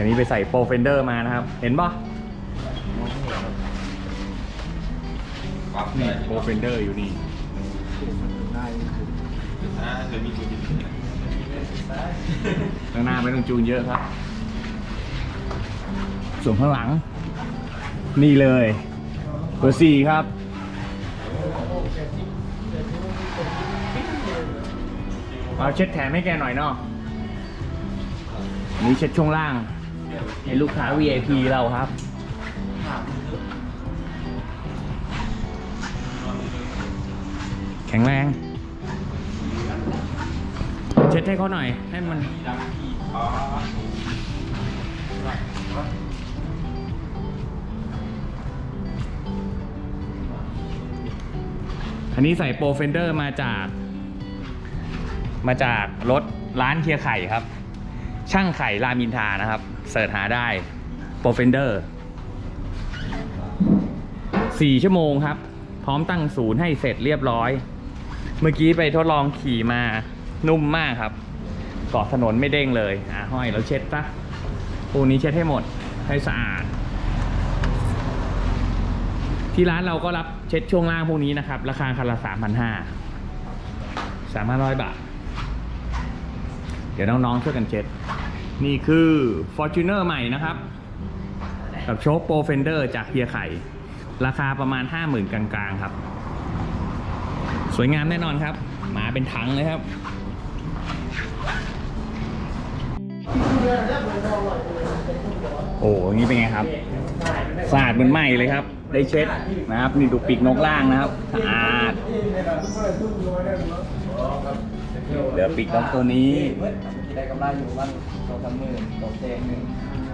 อันนี้ไปใส่โปรเฟนเดอร์มานะครับ เห็นปะนี่โปรเฟนเดอร์อยู่นี่ข้างหน้าไม่ต้องจูนเยอะครับ ส่วนข้างหลัง นี่เลยเบอร์สี่ครับเอาเช็ดแถมให้แกหน่อยเนาะอันนี่เช็ดช่วงล่าง ให้ลูกค้า VIP เราครับ แข็งแรง เช็ดให้เขาหน่อย ให้มัน อันนี้ใส่โปรเฟนเดอร์มาจาก มาจากรถร้านเคียร์ไข่ครับ ช่างไข่รามินทานะครับเสิร์ชหาได้โปรเฟนเดอร์สี่ชั่วโมงครับ พร้อมตั้งศูนย์ให้เสร็จเรียบร้อย เมื่อกี้ไปทดลองขี่มานุ่มมากครับเกาะถนนไม่เด้งเลยอะห้อยแล้วเช็ดซะพวกนี้เช็ดให้หมดให้สะอาด ที่ร้านเราก็รับเช็ดช่วงล่างพวกนี้นะครับ ราคาคันละสามพันห้าสามพันร้อยบาท เดี๋ยวน้องๆช่วยกันเช็ด นี่คือ Fortuner ใหม่นะครับ กับโชคโปรเฟนเดอร์จากเฮียไข่ ราคาประมาณ 50,000 กลางๆครับ สวยงามแน่นอนครับ มาเป็นถังเลยครับ โอ้ยนี้เป็นไงครับสะอาดเหมือนใหม่เลยครับ ได้เช็ดนะครับ นี่ดูปีกนกล่างนะครับสะอาดเหลือปีกนกตัวนี้ ที่ได้กำไรอยู่วันสองสามหมื่นตกแดงหนึ่ง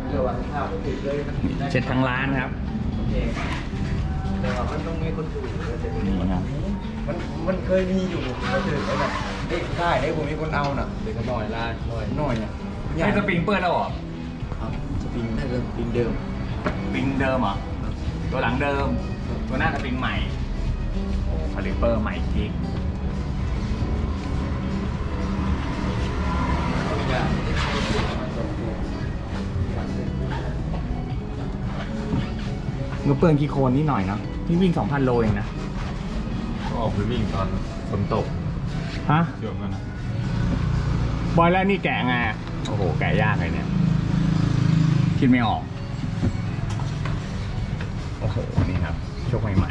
เรือวันข้าวก็ติดเลยเช็ดทั้งร้านครับแดงแต่ว่ามันต้องมีคนถูกเลยแต่นี่ครับ มันมันเคยมีอยู่ก็คือไอ้แบบเด็กได้ได้ผมมีคนเอาน่ะเด็กก็น้อยละน้อยน้อยเนี่ยไอ้สปริงเปิดแล้วเหรอครับสปริงน่าจะสปริงเดิมสปริงเดิมเหรอตัวหลังเดิม ตัวหน้าสปริงใหม่โอ้คาลิเปอร์ใหม่จริง เงือเปื้อนขี้โคลนนิดหน่อยนะนี่วิ่ง2,000โลเองนะก็ออกไปวิ่งตอนฝนตกฮะช่วงนั้นนะบอยแล้วนี่แกะไงอะโอ้โหแกะยากเลยเนี่ยคิดไม่ออกโอ้โหนี่ครับโชคใหม่